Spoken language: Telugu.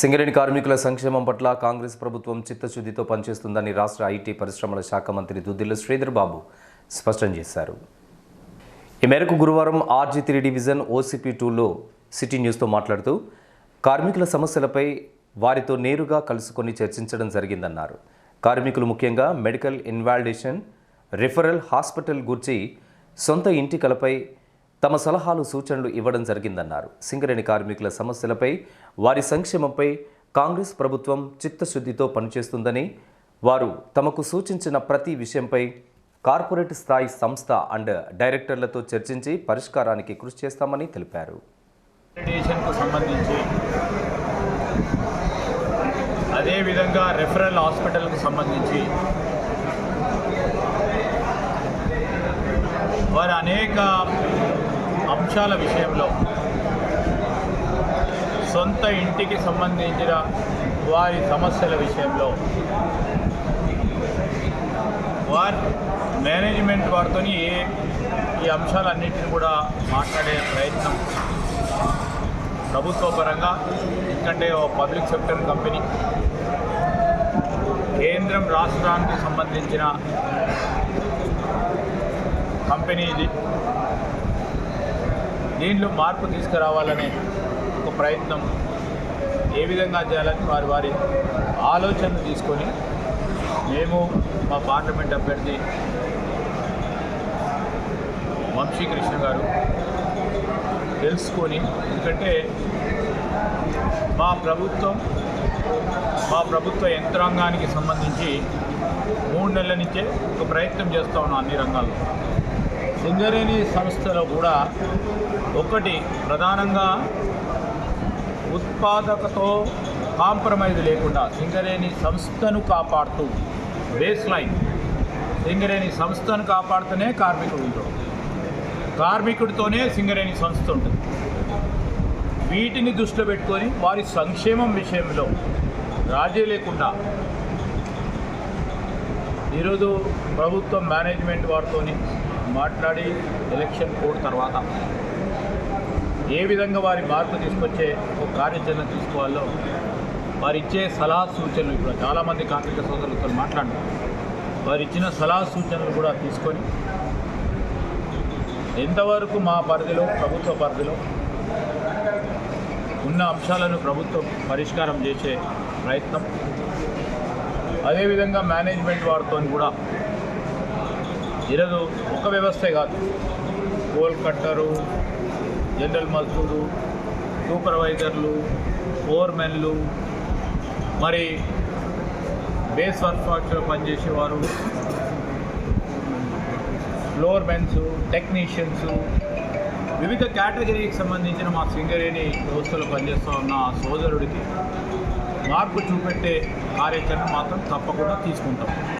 సింగరేణి కార్మికుల సంక్షేమం పట్ల కాంగ్రెస్ ప్రభుత్వం చిత్తశుద్ధితో పనిచేస్తుందని రాష్ట్ర ఐటీ పరిశ్రమల శాఖ మంత్రి దుద్దిల్ల శ్రీధర్ బాబు స్పష్టం చేశారు. ఈ మేరకు గురువారం ఆర్జీ త్రీ డివిజన్ ఓసీపీ టూలో సిటీ న్యూస్తో మాట్లాడుతూ కార్మికుల సమస్యలపై వారితో నేరుగా కలుసుకొని చర్చించడం జరిగిందన్నారు. కార్మికులు ముఖ్యంగా మెడికల్ ఇన్వాలిడేషన్ రిఫరల్ హాస్పిటల్ గురించి సొంత ఇంటికలపై తమ సలహాలు సూచనలు ఇవ్వడం జరిగిందన్నారు. సింగరేణి కార్మికుల సమస్యలపై వారి సంక్షేమంపై కాంగ్రెస్ ప్రభుత్వం చిత్తశుద్ధితో పనిచేస్తుందని వారు తమకు సూచించిన ప్రతి విషయంపై కార్పొరేట్ స్థాయి సంస్థ అండ్ డైరెక్టర్లతో చర్చించి పరిష్కారానికి కృషి చేస్తామని తెలిపారు. సంబంధించి అదేవిధంగా రెఫరల్ హాస్పిటల్కు సంబంధించి వారు అనేక అంశాల విషయంలో సొంత ఇంటికి సంబంధించిన వారి సమస్యల విషయంలో వారి మేనేజ్మెంట్ వారితో ఏ ఈ అంశాలన్నింటినీ కూడా మాట్లాడే ప్రయత్నం ప్రభుత్వ పరంగా ఎందుకంటే ఓ పబ్లిక్ సెక్టర్ కంపెనీ. కేంద్రం రాష్ట్రానికి సంబంధించిన కంపెనీ ఇది. దీంట్లో మార్పు తీసుకురావాలనే ఒక ప్రయత్నం ఏ విధంగా చేయాలని వారి వారి ఆలోచనలు తీసుకొని మేము మా పార్లమెంట్ అభ్యర్థి వంశీకృష్ణ గారు తెలుసుకొని ఎందుకంటే మా ప్రభుత్వం మా ప్రభుత్వ యంత్రాంగానికి సంబంధించి మూడు నెలల నుంచే ఒక ప్రయత్నం చేస్తూ ఉన్నాం అన్ని రంగాల్లో. సింగరేణి సంస్థలో కూడా ఒకటి ప్రధానంగా ఉత్పాదకతో కాంప్రమైజ్ లేకుండా సింగరేణి సంస్థను కాపాడుతూ బేస్ లైన్. సింగరేణి సంస్థను కాపాడుతూనే కార్మికుడు ఉంటాడు. కార్మికుడితోనే సింగరేణి సంస్థ ఉంటుంది. వీటిని దృష్టిలో పెట్టుకొని వారి సంక్షేమం విషయంలో రాజీ లేకుండా ఈరోజు ప్రభుత్వం మేనేజ్మెంట్ వారితోని మాట్లాడి ఎలక్షన్ కోడ్ తర్వాత ఏ విధంగా వారి మార్పు తీసుకొచ్చే ఒక కార్యాచరణ తీసుకోవాలో వారు ఇచ్చే సలహా సూచనలు ఇప్పుడు చాలామంది కార్మిక సోదరులతో మాట్లాడినారు వారు ఇచ్చిన సలహా సూచనలు కూడా తీసుకొని ఎంతవరకు మా పరిధిలో ప్రభుత్వ పరిధిలో ఉన్న అంశాలను ప్రభుత్వం పరిష్కారం చేసే ప్రయత్నం. అదేవిధంగా మేనేజ్మెంట్ వారితో కూడా ఈరోజు ఒక వ్యవస్థే కాదు. పోల్ కట్టరు జనరల్ మజ్దూరు సూపర్వైజర్లు ఫోర్మెన్లు మరి బేస్ వర్క్ ఫ్యాక్టరీలో పనిచేసేవారు ఫ్లోర్ మెన్స్ టెక్నీషియన్స్ వివిధ కేటగిరీకి సంబంధించిన మా సింగరేణి వ్యవస్థలో పనిచేస్తూ ఉన్న ఆ సోదరుడికి మార్పు చూపెట్టే కార్యాచరణ మాత్రం తప్పకుండా తీసుకుంటాం.